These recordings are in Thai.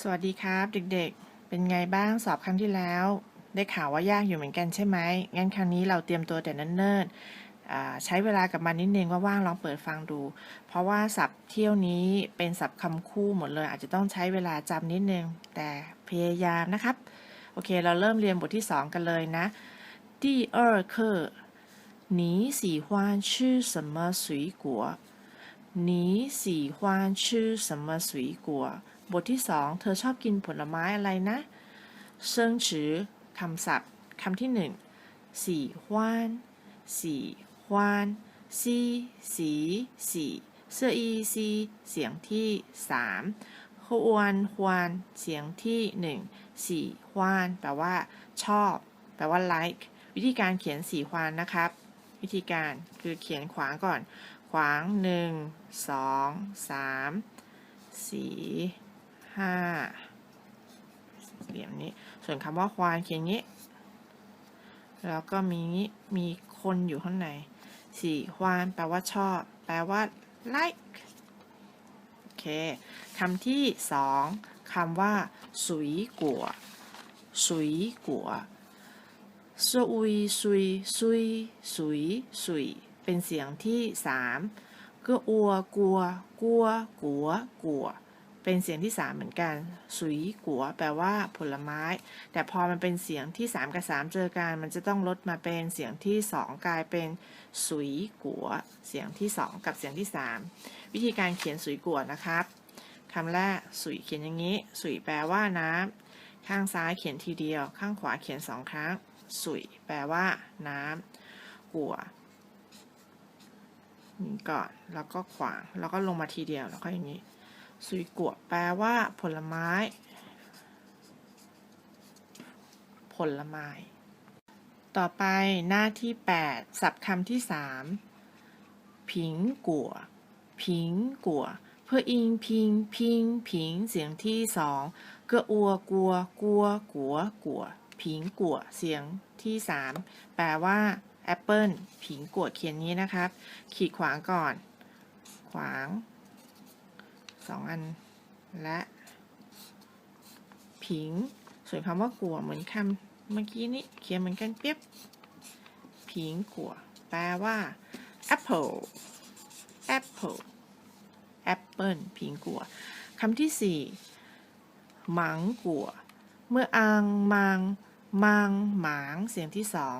สวัสดีครับเด็กๆ เป็นไงบ้างสอบครั้งที่แล้ว ได้ข่าวว่ายากอยู่เหมือนกันใช่ไหม งั้นครั้งนี้เราเตรียมตัวแต่เนิ่นๆอ่าใช้เวลากับมันนิดนึงว่างๆลองเปิดฟังดู เพราะว่าศัพท์เที่ยวนี้เป็นศัพท์คำคู่หมดเลย อาจจะต้องใช้เวลาจำนิดนึง แต่พยายามนะครับ โอเค เราเริ่มเรียนบทที่ 2 กันเลยนะ第二课你喜欢吃什么水果你喜欢吃什么水果 บทที่สองเธอชอบกินผลไม้อะไรนะเซิงฉือคำศัพท์คำที่หนึ่งสีฮวานสีฮวานซีสีสีเสื้ออีซีเสียงที่สามฮวนฮวานเสียงที่หนึ่งสีฮวานแปลว่า ชอบ แปลว่า like วิธีการเขียนสีฮวานนะครับ วิธีการคือเขียนขวางก่อน ขวางหนึ่งสองสามสี่ ห้าเหลี่ยมนี้ ส่วนคำว่าควานเขียนงี้ แล้วก็มีนี้มีคนอยู่ข้างในสี่ควานแปลว่าชอบ แปลว่า like โอเคคำที่สองคำว่าสุยกัวสุยกัวสุยสุยสุยสุยสุยเป็นเสียงที่สามก็อัว กัว กัว กัว กัว เป็นเสียงที่ 3 เหมือนกัน สุยกัวแปลว่าผลไม้ แต่พอมันเป็นเสียงที่ 3 กับ 3 เจอกัน มันจะต้องลดมาเป็นเสียงที่ 2 กลายเป็นสุยกัว เสียงที่ 2 กับเสียงที่ 3 วิธีการเขียนสุยกัวนะครับคำแรกสุยเขียนอย่างนี้ สุยแปลว่าน้ำ ข้างซ้ายเขียนทีเดียว ข้างขวาเขียนสองครั้ง สุยแปลว่า น้ำกัวนี่ก่อน แล้วก็ขวาง แล้วก็ลงมาทีเดียว แล้วก็อย่างนี้ สุยกัวแปลว่า ผลไม้ ผลไม้ ต่อไปหน้าที่8สับคำที่ 3 ผิงกัว ผิงกัว เพื่ออิงพิง พิง ผิง เสียงที่สองก็อัวกัว กัว กัว กัว ผิงกัว เสียงที่สามแปลว่าแอปเปิลผิงกัวเขียนนี้นะครับ ขีดขวางก่อน ขวาง สองอัน และผิง ส่วนคำว่ากัวเหมือนคำเมื่อกี้นี้เขียนเหมือนกันเปียบ ผิงกัว แปลว่า apple apple apple ผิงกัวคำที่สี่หมังกัว เมื่ออังมัง มัง หมาง เสียงที่สอง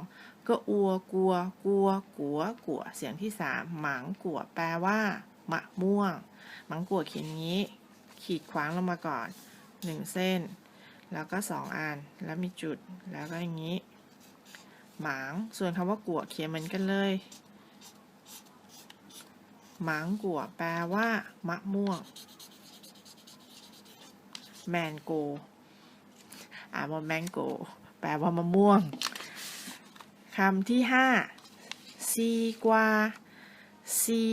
ก็อัวกัวกัว กัว กัว เสียงที่สามหมังกัว แปลว่า มะม่วงหมังกัวเขียนงี้ ขีดขวางลงมาก่อนหนึ่งเส้น แล้วก็สองอัน แล้วมีจุด แล้วก็อย่างนี้ หมาง ส่วนคำว่ากัวเขียนเหมือนกันเลย หมางกัวแปลว่า มะม่วง แมนโก อ่านว่าแมงโก แปลว่ามะม่วงคำที่ห้าซีกวา ซี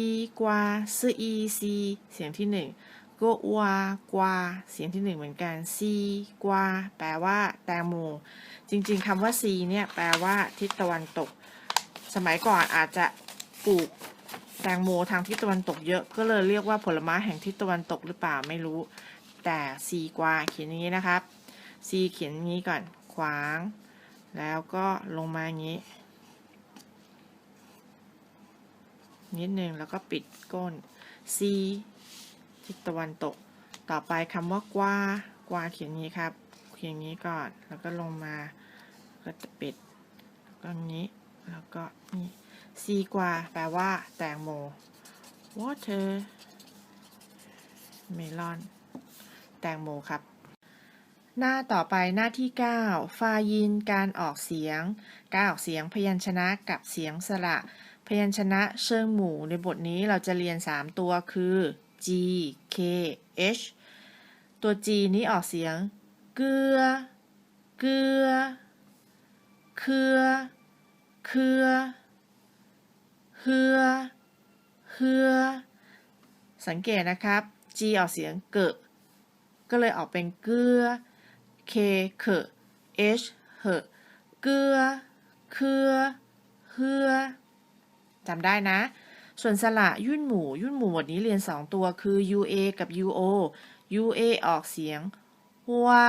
กวาซีอีซีเสียงที่หนึ่งกวากวาเสียงที่หนึ่งเหมือนกันซีกวาแปลว่าแตงโมจริงๆคำว่าซีเนี่ยแปลว่าทิศตะวันตก สมัยก่อนอาจจะปลูกแตงโมทางทิศตะวันตกเยอะก็เลยเรียกว่าผลไม้แห่งทิศตะวันตกหรือเปล่าไม่รู้ แต่ซีกวาเขียนอย่างนี้นะครับซีเขียนอย่างนี้ก่อนขวาง แล้วก็ลงมาอย่างนี้ นิดนึงแล้วก็ปิดก้นซีทิศตะวันตก ต่อไปคำว่ากวากวาเขียนงนี้ครับ เขียนงนี้ก่อนแล้วก็ลงมาก็จะปิดแล้วก็อย่างนี้แล้วก็นี่ซีกวาแปลว่า แตงโม water เมลอนแตงโมครับ หน้าต่อไปหน้าที่ 9 ฟายิน การออกเสียง การออกเสียงพยัญชนะกับเสียงสระ พยัญชนะเชิงหมู่ในบทนี้เราจะเรียน 3 ตัวคือ G K H ตัว G นี้ออกเสียง เกือ เกือ เครือ เครือ เฮือ เฮือ สังเกตนะครับ G ออกเสียงเกะก็เลยออกเป็นเกือ K เค H เหอะเกือ เครือ เฮือ จำได้นะ ส่วนสระยุ่นหมู่ ยุ่นหมู่หมดนี้เรียน 2 ตัวคือ ua กับ uo ua ออกเสียงวา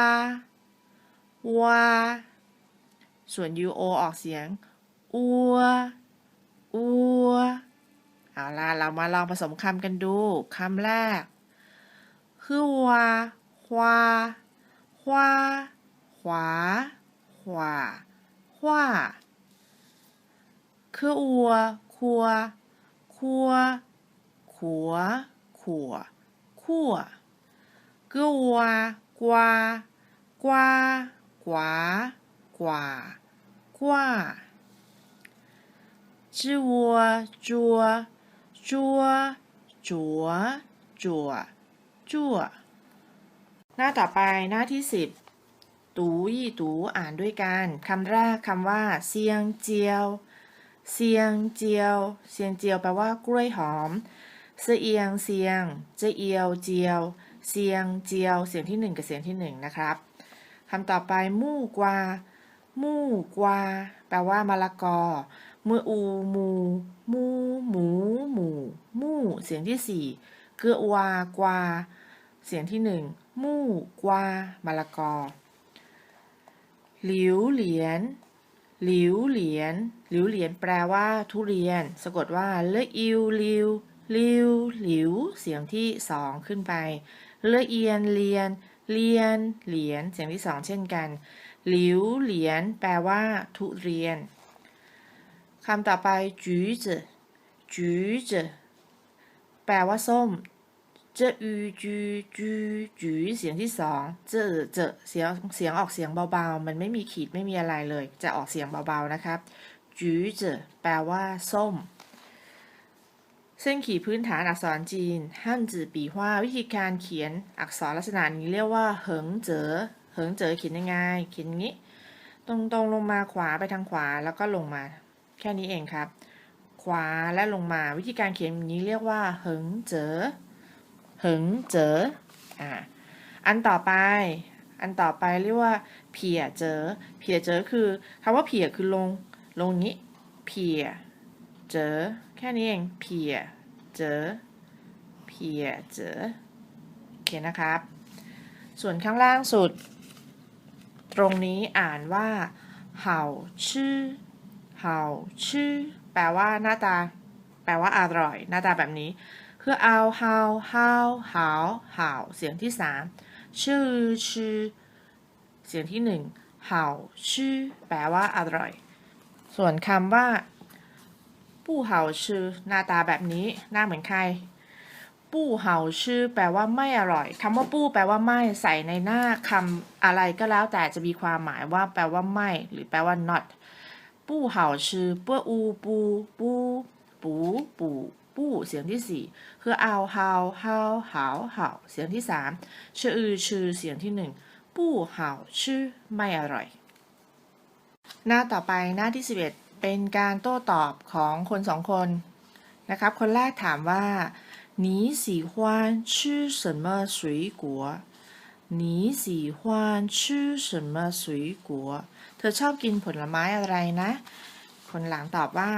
วาส่วน uo ออกเสียงอัวอัวเอาล่ะ เรามาลองผสมคำกันดูคำแรกคือวาควาควาขวาขวาขวาคืออัว คัว คัว ขัว ขัว ขั่วคืออัวกวากวากวากว่ากว่าจัวจัวจัวจัวจัวจัวหน้าต่อไปหน้าที่สิบตูยี่ตูอ่านด้วยกัน คำแรกคำว่า เซียงเจียว เซียงเจียว เซียงเจียวแปลว่ากล้วยหอม เสียงเซียง เจีเอียวเจียว เซียงเจียว เสียงที่หนึ่งกับเสียงที่หนึ่งนะครับคำต่อไปมู่กวา มู่กวา แปลว่ามะละกอมืออูมูมูหมูหมูมู่เสียงที่สี่เกือวากวา เสียงที่หนึ่งมู่กวามะละกอ หลิวเหลียน หลิวเหลียนหลิวเหลียนแปลว่าทุเรียน สะกดว่าเลอิวลิวลิวหลิว เสียงที่สองขึ้นไปเลเอียนเลียนเลียน เหลียนเสียงที่สองเช่นกัน หลิวเหลียนแปลว่า ทุเรียนคำต่อไปจื้อจื้อจื้อจื้อแปลว่าส้ม เจอูจูจูจูเสียงที่สองเจอเจอเสียงเสียงออกเสียงเบาๆ มันไม่มีขีดไม่มีอะไรเลย จะออกเสียงเบาๆนะครับจูเจอแปลว่าส้ม เส้นขีดพื้นฐานอักษรจีนฮั่นจือปีว่าวิธีการเขียนอักษรลักษณะนี้เรียกว่าเหิงเจอเหิงเจอเขียนยังไงเขียนงี้ ตรงๆลงมาขวาไปทางขวาแล้วก็ลงมา แค่นี้เองครับ ขวาและลงมาวิธีการเขียนแบบนี้เรียกว่าเหิงเจอ หึงเจออ่าอันต่อไป อันต่อไปเรียกว่าเพียเจอเพียเจอคือคำว่าเพียคือลงลงนี้เพียเจอแค่นี้เองเพียเจอเพียเจอโอเคนะครับ ส่วนข้างล่างสุด ตรงนี้อ่านว่าเห่าชื่อเห่าชื่อแปลว่าหน้าตา แปลว่าอร่อย หน้าตาแบบนี้ คือเอาเฮาเฮาหาวหาวเสียงที่สามชื่อชื่อเสียงที่หนึ่งเห่าชื่อแปลว่าอร่อย ส่วนคำว่าปู้เห่าชื่อหน้าตาแบบนี้หน้าเหมือนใครปู้เห่าชื่อแปลว่าไม่อร่อยคำว่าปู้แปลว่าไม่ใส่ในหน้าคำอะไรก็แล้วแต่จะมีความหมายว่าแปลว่าไม่ หรือแปลว่า not ปู้เห่าชื่อปัวอูปูปูปูปู ปู้เสียงที่สี่คือเอาเฮาเฮาหาวหาวเสียงที่สามชื่ออือชื่อเสียงที่หนึ่งปู้เห่าชื่อไม่อร่อย หน้าต่อไปหน้าที่ 11 เป็นการโต้ตอบของคนสองคนนะครับ คนแรกถามว่า你喜欢吃什么水果你喜欢吃什么水果เธอชอบกินผลไม้อะไรนะ คนหลังตอบว่า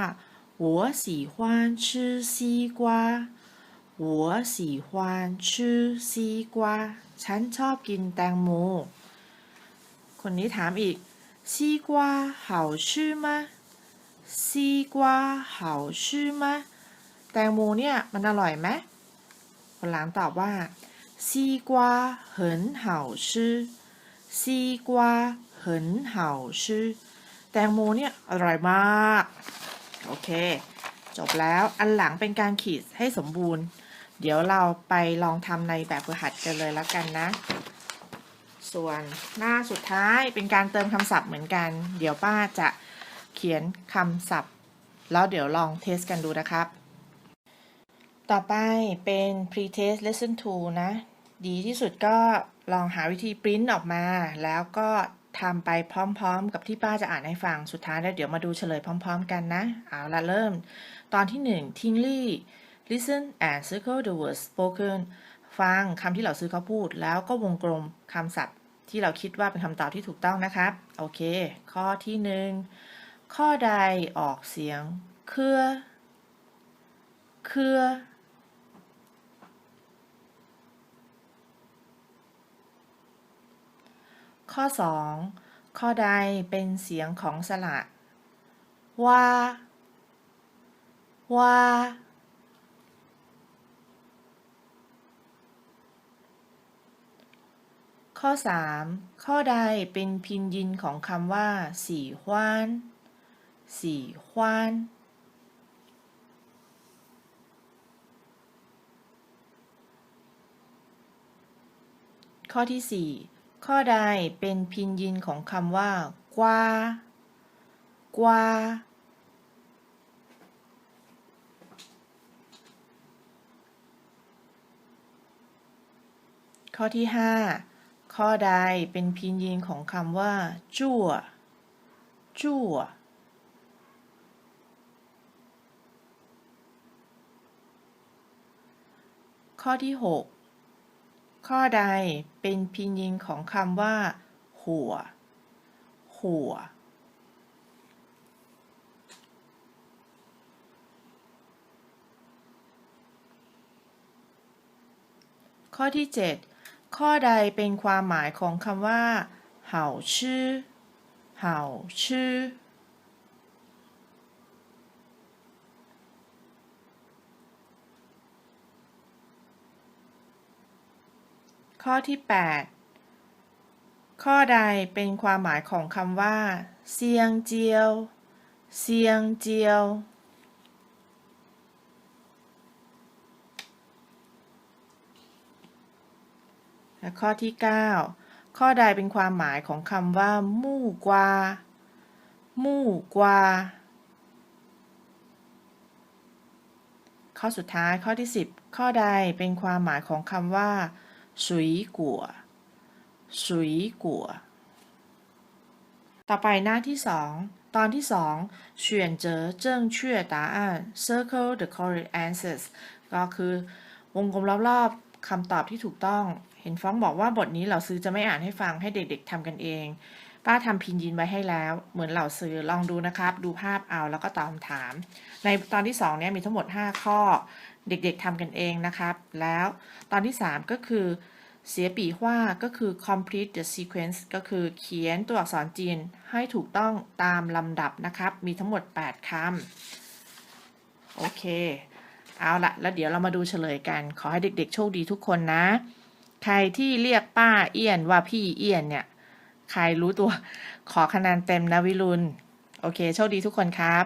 我喜欢吃西瓜我喜欢吃西瓜ฉันชอบกินแตงโม คนนี้ถามอีก西瓜好吃吗西瓜好吃吗แตงโมเนี่ยมันอร่อยไหมคนหลังตอบว่า西瓜很好吃西瓜很好吃แตงโมเนี่ยอร่อยมาก โอเค จบแล้วอันหลังเป็นการขีดให้สมบูรณ์ เดี๋ยวเราไปลองทำในแบบฝึกหัดกันเลยแล้วกันนะ ส่วนหน้าสุดท้ายเป็นการเติมคำศัพท์เหมือนกัน เดี๋ยวป้าจะเขียนคำศัพท์ แล้วเดี๋ยวลองเทสกันดูนะครับ ต่อไปเป็น pre-test lesson 2 นะ ดีที่สุดก็ลองหาวิธีปริ้นออกมาแล้วก็ ทำไปพร้อมๆ กับที่ป้าจะอ่านให้ฟังสุดท้ายแล้วเดี๋ยวมาดูเฉลยพร้อม ๆ กันนะ เอาละเริ่ม ตอนที่หนึ่งทิ้งลี่ listen and circle the words spoken ฟังคำที่เราซื้อเขาพูด แล้วก็วงกลมคำศัพท์ที่เราคิดว่าเป็นคำตอบที่ถูกต้องนะครับ โอเค ข้อที่หนึ่งข้อใดออกเสียง เครือ เครือ ข้อ 2 ข้อใดเป็นเสียงของสระว่าว่าข้อ 3 ข้อใดเป็นพินยินของคำว่าสี่ฮวานสี่ฮวานข้อที่ 4 ข้อใดเป็นพินยินของคำว่ากว้ากว้าข้อที่ 5 ข้อใดเป็นพินยินของคำว่า จั่ว จั่ว ข้อที่ 6 ข้อใดเป็นพินยินของคำว่า หัว หัว ข้อที่ 7 ข้อใดเป็นความหมายของคำว่า เห่าชื่อ เห่าชื่อ ข้อที่ 8 ข้อใดเป็นความหมายของคำว่า เซียงเจียว เซียงเจียว และข้อที่ 9 ข้อใดเป็นความหมายของคำว่า มู่กวา มู่กวา ข้อสุดท้ายข้อที่ 10 ข้อใดเป็นความหมายของคำว่า ยกัวสวยกัวต่อไปหน้าที่สองตอนที่สองเฉียนเจอเจิ้งเชื่อตาอ่น circle the correct answers ก็คือวงกลมรอบๆคำตอบที่ถูกต้อง เห็นฟ้องบอกว่าบทนี้เหล่าซื้อจะไม่อ่านให้ฟังให้เด็กๆทำกันเอง ป้าทำพินยินไว้ให้แล้ว เหมือนเหล่าซื้อลองดูนะครับ ดูภาพเอาแล้วก็ตอบคำถาม ในตอนที่สองนี้มีทั้งหมด 5 ข้อ เด็กๆทำกันเองนะครับ แล้วตอนที่ 3 ก็คือ เสียปีว่าก็คือ complete the sequence ก็คือเขียนตัวอักษรจีนให้ถูกต้องตามลำดับนะครับ มีทั้งหมด 8คำโอเค เอาละแล้วเดี๋ยวเรามาดูเฉลยกัน ขอให้เด็กๆ โชคดีทุกคนนะ ใครที่เรียกป้าเอี้ยนว่าพี่เอี้ยนเนี่ย ใครรู้ตัวขอคะแนนเต็มนะวิรุณ โอเค โชคดีทุกคนครับ